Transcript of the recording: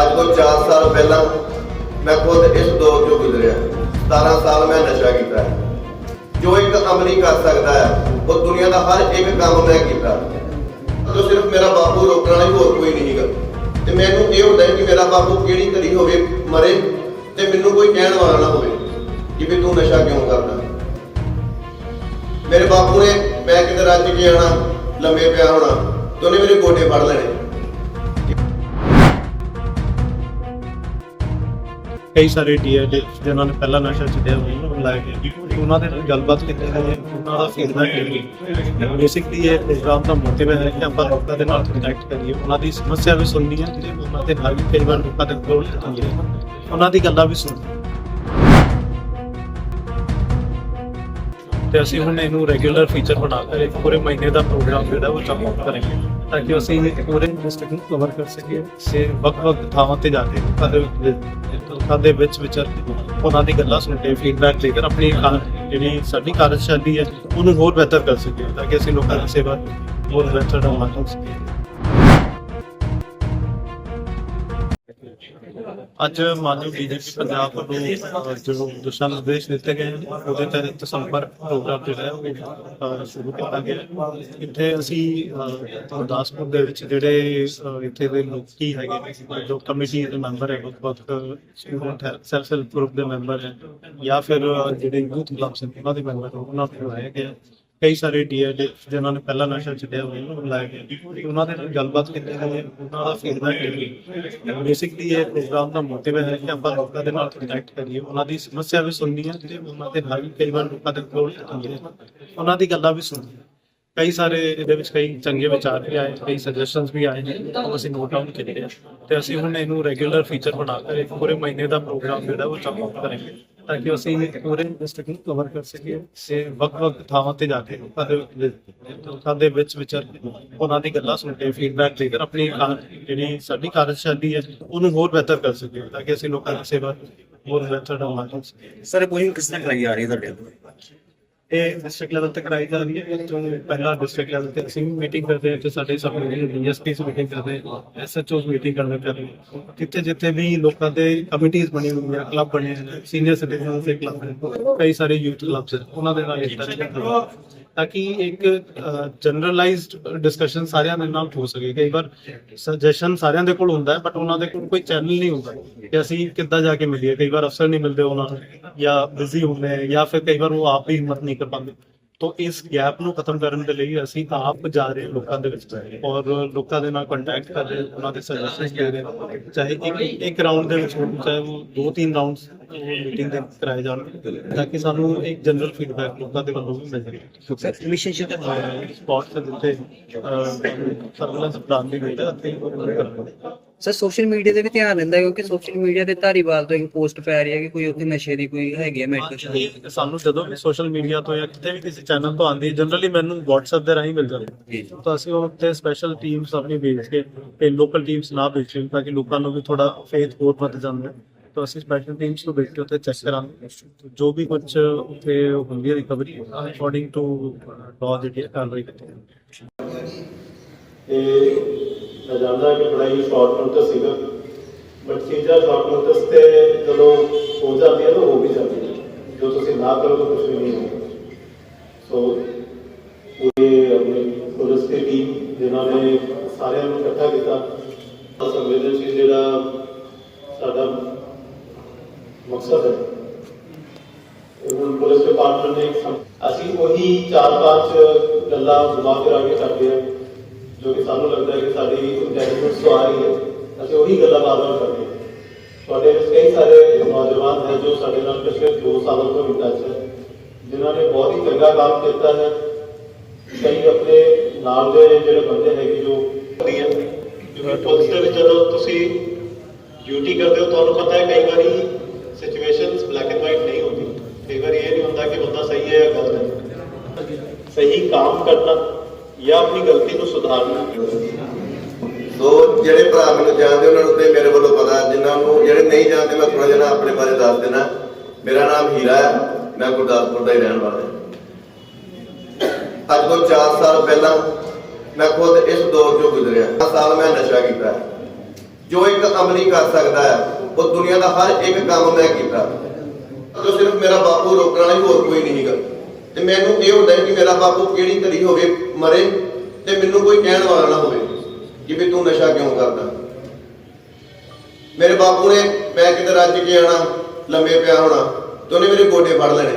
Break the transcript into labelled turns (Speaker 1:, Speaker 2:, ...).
Speaker 1: ਅੱਜ ਤੋਂ 4 ਸਾਲ ਪਹਿਲਾਂ ਮੈਂ ਖੁਦ ਇਸ ਦੌਰ ਚੋਂ ਗੁਜ਼ਰਿਆ। 17 ਸਾਲ ਮੈਂ ਨਸ਼ਾ ਕੀਤਾ ਹੈ। ਜੋ ਇੱਕ ਅਮਲੀ ਕਰ ਸਕਦਾ ਹੈ, ਉਹ ਦੁਨੀਆ ਦਾ ਹਰ ਇੱਕ ਕੰਮ ਮੈਂ ਕੀਤਾ। ਜੋ ਸਿਰਫ ਮੇਰਾ ਬਾਪੂ ਰੋਕਣ ਵਾਲਾ ਹੋਰ ਕੋਈ ਨਹੀਂ ਗਾ ਤੇ ਮੈਨੂੰ ਇਹ ਹੁੰਦਾ ਕਿ ਮੇਰਾ ਬਾਪੂ ਕਿਹੜੀ ਘੜੀ ਹੋਵੇ, ਮਰੇ ਤੇ ਮੈਨੂੰ ਕੋਈ ਕਹਿਣ ਵਾਲਾ ਨਾ ਹੋਵੇ ਕਿ ਵੀ ਤੂੰ ਨਸ਼ਾ ਕਿਉਂ ਕਰਦਾ। ਮੇਰੇ ਬਾਪੂ ਨੇ ਮੈਂ ਕਿਤੇ ਰੱਜ ਕੇ ਆਣਾ ਲੰਮੇ ਪਿਆ ਹੋਣਾ। ਤੇ ਉਹਨੇ ਮੇਰੇ ਗੋਡੇ ਫੜ ਲੈਣੇ।
Speaker 2: ਕਈ ਸਾਰੇ ਡੀਐਡ ਜਿਨ੍ਹਾਂ ਨੇ ਪਹਿਲਾਂ ਨਸ਼ਾ ਛੱਡਿਆ ਹੋਇਆ, ਉਹਨਾਂ ਨੂੰ ਲਾਇਆ ਉਹਨਾਂ ਦੇ ਨਾਲ ਗੱਲਬਾਤ ਕੀਤੀ ਹੈ ਉਹਨਾਂ ਦਾ ਫੀਡਬੈਕ ਲਿਆ ਬੇਸਿਕਲੀ ਇਹ ਪ੍ਰੋਗਰਾਮ ਦਾ ਮੋਟਿਵ ਹੈ ਕਿ ਆਪਾਂ ਲੋਕਾਂ ਦੇ ਨਾਲ ਕੰਟੈਕਟ ਕਰੀਏ। ਉਹਨਾਂ ਦੀ ਸਮੱਸਿਆ ਵੀ ਸੁਣਨੀ ਹੈ ਤੇ ਉਹਨਾਂ ਦੇ ਨਾਲ ਵੀ ਕਈ ਵਾਰ ਲੋਕਾਂ ਦੇ ਕੋਲ ਉਹਨਾਂ ਦੀ ਗੱਲਾਂ ਵੀ ਸੁਣਨੀ ਤੇ ਅਸੀਂ ਹੁਣ ਇਹਨੂੰ ਰੈਗੂਲਰ ਫੀਚਰ ਬਣਾ ਕੇ ਇੱਕ ਪੂਰੇ ਮਹੀਨੇ ਦਾ ਪ੍ਰੋਗਰਾਮ ਜਿਹੜਾ ਉਹ ਚਾਲੂ ਕਰਾਂਗੇ ਤਾਂ ਕਿ ਅਸੀਂ ਇਹ ਪੂਰੇ ਡਿਸਟ੍ਰਿਕਟ ਨੂੰ ਕਵਰ ਕਰ ਸਕੀਏ ਸੇ ਵੱਖ-ਵੱਖ ਥਾਵਾਂ ਤੇ ਜਾ ਕੇ ਲੋਕਾਂ ਦੇ ਵਿੱਚ- ਵਿਚਰ ਉਹਨਾਂ ਦੀ ਗੱਲਾਂ ਸੁਣ ਕੇ ਫੀਡਬੈਕ ਲੈ ਕੇ ਆਪਣੀ ਕਾਰ- ਜਿਹੜੀ ਸਾਡੀ ਕਾਰਜਸ਼ੈਲੀ ਹੈ, ਉਹਨੂੰ ਹੋਰ ਬਿਹਤਰ ਕਰ ਸਕੀਏ ਤਾਂ ਕਿ ਅਸੀਂ ਲੋਕਾਂ ਦੀ ਸੇਵਾ ਹੋਰ ਬਿਹਤਰ ਢੰਗ ਨਾਲ ਕਰ ਸਕੀਏ। ਅੱਜ ਮਾਨਯੋਗ ਡੀਜੀਪੀ ਪੰਜਾਬ ਵੱਲੋਂ ਅਹ, ਜੋ ਦਿਸ਼ਾ ਨਿਰਦੇਸ਼ ਦਿੱਤੇ ਗਏ ਨੇ ਉਹਦੇ ਤਹਿਤ ਸੰਪਰਕ ਪ੍ਰੋਗਰਾਮ ਜਿਹੜਾ ਹੈ ਉਹ ਅਹ, ਸ਼ੁਰੂ ਕੀਤਾ ਗਿਆ ਹੈ। ਇੱਥੇ ਅਸੀਂ ਅਹ, ਗੁਰਦਾਸਪੁਰ ਦੇ ਵਿੱਚ ਜਿਹੜੇ ਅਹ, ਇੱਥੇ ਦੇ ਲੋਕੀ ਹੈਗੇ ਨੇ ਜੋ ਕਮੇਟੀ ਦੇ ਮੈਂਬਰ ਹੈ ਵੱਖ ਸਟੂਡੈਂਟ ਹੈ ਸੈਲਫ ਹੈਲਪ ਗਰੁੱਪ ਦੇ ਮੈਂਬਰ ਹੈ ਜਾਂ ਫਿਰ ਅਹ, ਜਿਹੜੇ ਯੂਥ ਕਲੱਬਸ ਨੇ ਉਹਨਾਂ ਦੇ ਮੈਂਬਰ ਉਹਨਾਂ ਨੂੰ ਬੁਲਾਇਆ ਗਿਆ ਕਈ ਸਾਰੇ ਡੀਐਡ ਜਿਨ੍ਹਾਂ ਨੇ ਪਹਿਲਾਂ ਨਸ਼ਾ ਛੱਡਿਆ ਹੋਇਆ ਉਹਨਾਂ ਨੂੰ ਬੁਲਾਇਆ ਗਿਆ। ਉਹਨਾਂ ਦੇ ਨਾਲ ਗੱਲਬਾਤ ਕੀਤੀ ਗਈ ਹੈ, ਉਹਨਾਂ ਦਾ ਫੀਡਬੈਕ ਲਿਆ ਬੇਸਿਕਲੀ ਇਹ ਪ੍ਰੋਗਰਾਮ ਦਾ ਮੋਟਿਵ ਹੈ ਕਿ ਆਪਾਂ ਲੋਕਾਂ ਦੇ ਨਾਲ ਕੰਟੈਕਟ ਕਰੀਏ। ਉਹਨਾਂ ਦੀ ਸਮੱਸਿਆ ਵੀ ਸੁਣਨੀ ਹੈ ਤੇ ਉਹਨਾਂ ਦੇ ਨਾਲ ਵੀ ਕਈ ਵਾਰ ਲੋਕਾਂ ਦੇ ਕੋਲ ਹੁੰਦੀ ਹੈ ਉਹਨਾਂ ਦੀ ਗੱਲਾਂ ਵੀ ਸੁਣਨੀ ਹੈ। ਕਈ ਸਾਰੇ ਇਹਦੇ ਵਿੱਚ ਕਈ ਚੰਗੇ ਵਿਚਾਰ ਵੀ ਆਏ, ਕਈ ਸੁਜੈਸ਼ਨਸ ਵੀ ਆਏ ਨੇ, ਉਹ ਅਸੀਂ ਨੋਟ ਡਾਊਨ ਕੀਤੇ ਆ। ਤੇ ਅਸੀਂ ਹੁਣ ਇਹਨੂੰ ਰੈਗੂਲਰ ਫੀਚਰ ਬਣਾ ਕੇ ਇੱਕ ਪੂਰੇ ਮਹੀਨੇ ਦਾ ਪ੍ਰੋਗਰਾਮ ਜਿਹੜਾ ਉਹ ਚਾਲੂ ਕਰਾਂਗੇ। ਤਾਂ ਕਿ ਅਸੀਂ ਪੂਰੇ ਡਿਸਟ੍ਰਿਕਟ ਨੂੰ ਕਵਰ ਕਰ ਸਕੀਏ ਸੇ ਵੱਖ-ਵੱਖ ਥਾਵਾਂ ਤੇ ਜਾ ਕੇ ਲੋਕਾਂ ਦੇ ਲੋਕਾਂ ਦੇ ਵਿੱਚ ਵਿਚਰ ਉਹਨਾਂ ਦੀ ਗੱਲਾਂ ਸੁਣ ਕੇ ਫੀਡਬੈਕ ਲੈ ਕੇ ਆਪਣੀ ਜਿਹੜੀ ਸਾਡੀ ਕਾਰਜਸ਼ੈਲੀ ਹੈ, ਉਹਨੂੰ ਹੋਰ ਬਿਹਤਰ ਕਰ ਸਕੀਏ ਤਾਂ ਕਿ ਅਸੀਂ ਲੋਕਾਂ ਦੀ ਸੇਵਾ ਹੋਰ ਬਿਹਤਰ ਢੰਗ ਨਾਲ ਕਰ ਸਕੀਏ
Speaker 3: ਸਰ ਮੁਹਿੰਮ ਕਿਸ ਤਰ੍ਹਾਂ ਕਰਾਈ ਜਾ ਰਹੀ ਹੈ ਤੁਹਾਡੇ ਵੱਲੋਂ?
Speaker 2: ਇਹ ਡਿਸਟ੍ਰਿਕਟ ਲੈਵਲ ਤੇ ਕਰਾਈ ਜਾ ਰਹੀ ਹੈ, ਇਹ ਤੋਂ ਪਹਿਲਾਂ ਡਿਸਟ੍ਰਿਕਟ ਲੈਵਲ ਤੇ ਅਸੀਂ ਮੀਟਿੰਗ ਕਰਦੇ ਹਾਂ ਤੇ ਸਾਡੇ ਸਬ ਡੀਐਸਪੀ ਸੇ ਮੀਟਿੰਗ ਕਰਦੇ ਹਾਂ ਐਸਐਚਓ ਮੀਟਿੰਗ ਕਰਦੇ ਕਰਦੇ ਹਾਂ। ਜਿੱਥੇ ਜਿੱਥੇ ਵੀ ਲੋਕਾਂ ਦੇ ਕਮੇਟੀਆਂ ਬਣੀ ਹੋਈਆਂ ਕਲੱਬ ਬਣੇ ਹੋਏ ਸੀਨੀਅਰ ਸਿਟੀਜ਼ਨ ਦੇ ਕਲੱਬ ਨੇ, ਕਈ ਸਾਰੇ ਯੂਥ ਕਲੱਬਸ ਉਹਨਾਂ ਦੇ ਨਾਲ ਇੱਕ ਤਰ੍ਹਾਂ ਤਾਂ ਕਿ ਇੱਕ ਜਨਰਲਾਈਜ਼ਡ ਡਿਸਕਸ਼ਨ ਸਾਰਿਆਂ ਦੇ ਨਾਲ ਹੋ ਸਕੇ। ਕਈ ਵਾਰ ਸੁਜੈਸ਼ਨ ਸਾਰਿਆਂ ਦੇ ਕੋਲ ਹੁੰਦਾ ਹੈ ਬਟ ਉਹਨਾਂ ਦੇ ਕੋਲ ਕੋਈ ਚੈਨਲ ਨਹੀਂ ਹੁੰਦਾ ਕਿ ਅਸੀਂ ਕਿੱਦਾਂ ਜਾ ਕੇ ਮਿਲੀਏ। ਕਈ ਵਾਰ ਅਫਸਰ ਨਹੀਂ ਮਿਲਦੇ ਉਹਨਾਂ ਨੂੰ, ਜਾਂ ਬਿਜ਼ੀ ਹੁੰਦੇ ਜਾਂ ਫਿਰ ਕਈ ਵਾਰ ਉਹ ਆਪ ਵੀ ਹਿੰਮਤ ਨਹੀਂ ਕਰ ਪਾਉਂਦੇ। ਤੋ ਇਸ ਗੈਪ ਨੂੰ ਖਤਮ ਕਰਨ ਦੇ ਲਈ ਅਸੀਂ ਆਪ ਜਾ ਰਹੇ ਲੋਕਾਂ ਦੇ ਵਿੱਚ ਔਰ ਲੋਕਾਂ ਦੇ ਨਾਲ ਕੰਟੈਕਟ ਕਰ ਰਹੇ ਉਹਨਾਂ ਦੇ ਸੁਜੈਸ਼ਨਸ ਦੇ ਰਹੇ। ਚਾਹੇ ਇੱਕ ਇੱਕ ਰਾਉਂਡ ਦੇ ਵਿੱਚ ਚਾਹੇ ਉਹ ਦੋ ਤਿੰਨ ਰਾਉਂਡਸ ਮੀਟਿੰਗ ਦੇ ਕਰਾਏ ਜਾਣ ਤਾਂ ਕਿ ਸਾਨੂੰ ਇੱਕ ਜਨਰਲ ਫੀਡਬੈਕ ਲੋਕਾਂ ਦੇ ਵੱਲੋਂ ਵੀ ਮਿਲ ਜਾਵੇ
Speaker 3: ਸਰ ਮਿਸ਼ਨ ਸ਼ਿਪ
Speaker 2: ਸਪੌਟ ਤੇ ਦਿੱਤੇ ਸਰਵੇਲੈਂਸ ਪ੍ਰਦਾਨ ਦੀ ਗਈ ਹੈ ਅਤੇ ਉਹ ਕਰਾਂਗੇ।
Speaker 4: ਸਰ ਸੋਸ਼ਲ ਮੀਡੀਆ ਤੇ ਵੀ ਧਿਆਨ ਰਹਿੰਦਾ ਕਿਉਂਕਿ ਸੋਸ਼ਲ ਮੀਡੀਆ ਤੇ ਧਾਰੀਵਾਲ ਤੋਂ ਇੱਕ ਪੋਸਟ ਪੈ ਰਹੀ ਹੈ ਕਿ ਕੋਈ ਉੱਥੇ ਨਸ਼ੇ ਦੀ ਕੋਈ ਹੈਗੀ ਹੈ
Speaker 2: ਇਹ ਸਾਨੂੰ ਜਦੋਂ ਵੀ ਸੋਸ਼ਲ ਮੀਡੀਆ ਤੋਂ ਜਾਂ ਕਿਤੇ ਵੀ ਕਿਸੇ ਚੈਨਲ ਤੋਂ ਆਉਂਦੀ ਜਨਰਲੀ ਮੈਨੂੰ WhatsApp ਦੇ ਰਾਹੀਂ ਮਿਲ ਜਾਂਦੀ ਤਾਂ ਅਸੀਂ ਉਹ ਉੱਤੇ ਸਪੈਸ਼ਲ ਟੀਮਸ ਆਪਣੀ ਭੇਜ ਕੇ ਤੇ ਲੋਕਲ ਟੀਮਸ ਨਾ ਭੇਜੀਏ ਤਾਂ ਕਿ ਲੋਕਾਂ ਨੂੰ ਵੀ ਥੋੜਾ ਫੇਥ ਹੋਰ ਵੱਧ ਜਾਂਦਾ। ਤਾਂ ਅਸੀਂ ਸਪੈਸ਼ਲ ਟੀਮਸ ਨੂੰ ਭੇਜ ਕੇ ਉੱਤੇ ਚੈੱਕ ਕਰਾਂਗੇ। ਜੋ ਵੀ ਕੁਝ ਉੱਥੇ ਹੁੰਦੀ ਹੈ ਰਿਕਵਰੀ ਅਕੋਰਡਿੰਗ ਟੂ ਲਾਅ ਜਿਹੜੀ ਹੈ ਕਾਰਵਾਈ ਕੀਤੀ ਹੈ
Speaker 5: ਤੇ ਮੈਂ ਜਾਣਦਾ ਕਿ ਪੜ੍ਹਾਈ ਸ਼ਾਰਟ ਨੋਟਿਸ ਸੀਗਾ ਬਟ ਚੀਜ਼ਾਂ ਸ਼ਾਰਟ ਨੋਟਿਸ ਤੇ ਜਦੋਂ ਹੋ ਜਾਂਦੀ ਹੈ ਤਾਂ ਹੋ ਵੀ ਜਾਂਦੀ ਹੈ ਜੋ ਤੁਸੀਂ ਨਾ ਕਰੋ ਤਾਂ ਕੁਝ ਵੀ ਨਹੀਂ ਹੋਗਾ ਸੋ ਇਹ ਆਪਣੀ ਪੁਲਿਸ ਦੀ ਟੀਮ ਜਿਨ੍ਹਾਂ ਨੇ ਸਾਰਿਆਂ ਨੂੰ ਇਕੱਠਾ ਕੀਤਾ ਸੰਵੇਦਨਸ਼ੀਲ ਜਿਹੜਾ ਸਾਡਾ ਮਕਸਦ ਹੈ। ਇਹ ਪੁਲਿਸ ਡਿਪਾਰਟਮੈਂਟ ਨੇ ਅਸੀਂ ਉਹੀ ਚਾਰ ਪੰਜ ਗੱਲਾਂ ਦਿਮਾਗ ਤੇ ਰੱਖ ਕੇ ਕਰਦੇ ਹਾਂ। ਜੋ ਕਿ ਸਾਨੂੰ ਲੱਗਦਾ ਹੈ ਕਿ ਸਾਡੀ ਇੰਟੈਲੀਜੈਂਸ ਤੋਂ ਆ ਰਹੀ ਹੈ ਅਸੀਂ ਉਹੀ ਗੱਲਾਂ ਬਾਰ-ਬਾਰ ਕਰਦੇ ਹਾਂ ਤੁਹਾਡੇ ਵਿੱਚ ਕਈ ਸਾਰੇ ਨੌਜਵਾਨ ਹੈ ਜੋ ਸਾਡੇ ਨਾਲ ਪਿਛਲੇ 2 ਸਾਲਾਂ ਤੋਂ ਇੰਟੱਚ ਹੈ ਜਿਨ੍ਹਾਂ ਨੇ ਬਹੁਤ ਹੀ ਚੰਗਾ ਕੰਮ ਕੀਤਾ ਹੈ ਕਈ ਆਪਣੇ ਨਾਲ ਦੇ ਜਿਹੜੇ ਬੰਦੇ ਹੈਗੇ ਜੋ ਵਧੀਆ ਕਿਉਂਕਿ ਪੁਲਿਸ ਦੇ ਵਿੱਚ ਜਦੋਂ ਤੁਸੀਂ ਡਿਊਟੀ ਕਰਦੇ ਹੋ ਤੁਹਾਨੂੰ ਪਤਾ ਹੈ ਕਈ ਵਾਰੀ ਸਿਚੁਏਸ਼ਨਸ ਬਲੈਕ ਐਂਡ ਵਾਈਟ ਨਹੀਂ ਹੁੰਦੀ ਕਈ ਵਾਰੀ ਇਹ ਨਹੀਂ ਹੁੰਦਾ ਕਿ ਬੰਦਾ ਸਹੀ ਹੈ ਜਾਂ ਗਲਤ ਹੈ ਸਹੀ ਕੰਮ ਕਰਨਾ ਜਾਂ ਆਪਣੀ ਗਲਤੀ ਨੂੰ ਸੁਧਾਰਨਾ
Speaker 1: ਸੋ ਜਿਹੜੇ ਭਰਾ ਮੈਨੂੰ ਜਾਣਦੇ, ਉਹਨਾਂ ਨੂੰ ਤੇ ਮੇਰੇ ਵੱਲੋਂ ਪਤਾ, ਜਿਨ੍ਹਾਂ ਨੂੰ ਜਿਹੜੇ ਨਹੀਂ ਜਾਣਦੇ, ਮੈਂ ਥੋੜਾ ਜਿਹਾ ਆਪਣੇ ਬਾਰੇ ਦੱਸ ਦੇਣਾ ਮੇਰਾ ਨਾਮ ਹੀਰਾ ਹੈ, ਮੈਂ ਗੁਰਦਾਸਪੁਰ ਦਾ ਹੀ ਰਹਿਣ ਵਾਲਾ ਅੱਜ ਤੋਂ 4 ਸਾਲ ਪਹਿਲਾਂ ਮੈਂ ਖੁਦ ਇਸ ਦੌਰ ਚੋਂ ਗੁਜ਼ਰਿਆ। 10 ਸਾਲ ਮੈਂ ਨਸ਼ਾ ਕੀਤਾ। ਜੋ ਇੱਕ ਅਮਲੀ ਕਰ ਸਕਦਾ ਹੈ, ਉਹ ਦੁਨੀਆ ਦਾ ਹਰ ਇੱਕ ਕੰਮ ਮੈਂ ਕੀਤਾ। ਜੋ ਸਿਰਫ ਮੇਰਾ ਬਾਪੂ ਰੋਕਣ ਵਾਲਾ ਹੋਰ ਕੋਈ ਨਹੀਂ ਹੈਗਾ। ਤੇ ਮੈਨੂੰ ਇਹ ਹੁੰਦਾ ਹੈ ਕਿ ਮੇਰਾ ਬਾਪੂ ਕਿਹੜੀ ਘੜੀ ਹੋਵੇ, ਮਰੇ ਤੇ ਮੈਨੂੰ ਕੋਈ ਕਹਿਣ ਵਾਲਾ ਨਾ ਹੋਵੇ ਕਿ ਵੀ ਤੂੰ ਨਸ਼ਾ ਕਿਉਂ ਕਰਦਾ। ਮੇਰੇ ਬਾਪੂ ਨੇ ਮੈਂ ਕਿਤੇ ਰੱਜ ਕੇ ਆਣਾ ਲੰਮੇ ਪਿਆ ਹੋਣਾ, ਤੇ ਉਹਨੇ ਮੇਰੇ ਗੋਡੇ ਫੜ ਲੈਣੇ।